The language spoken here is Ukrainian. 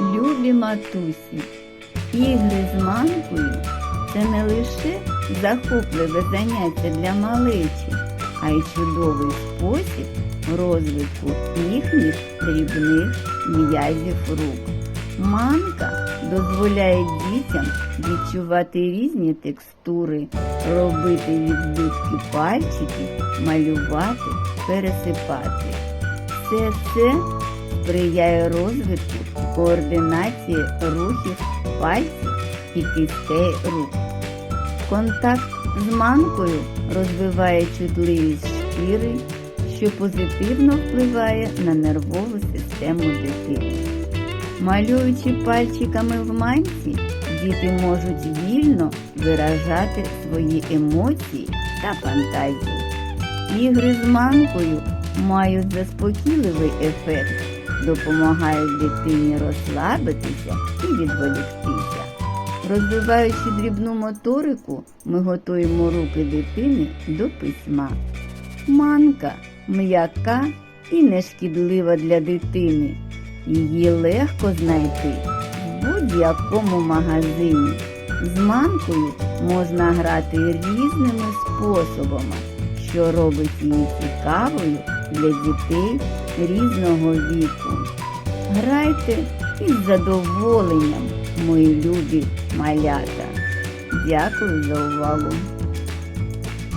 любі матусі, ігри з манкою це не лише захопливе заняття для малечі, а й чудовий спосіб розвитку їхніх дрібних м'язів рук. Манка дозволяє дітям відчувати різні текстури, робити відбитки пальчиків, малювати, пересипати. Все це сприяє розвитку координації рухів пальців і кистей рук. Контакт з манкою розвиває чутливість шкіри, що позитивно впливає на нервову систему дитини. Малюючи пальчиками в манці, діти можуть вільно виражати свої емоції та фантазії. Ігри з манкою мають заспокійливий ефект, допомагають дитині розслабитися і відволіктися. Розвиваючи дрібну моторику, ми готуємо руки дитини до письма. Манка м'яка і нешкідлива для дитини. Її легко знайти в будь-якому магазині. З манкою можна грати різними способами, що робить її цікавою для дітей різного віку. Грайте із задоволенням, мої любі малята. Дякую за увагу.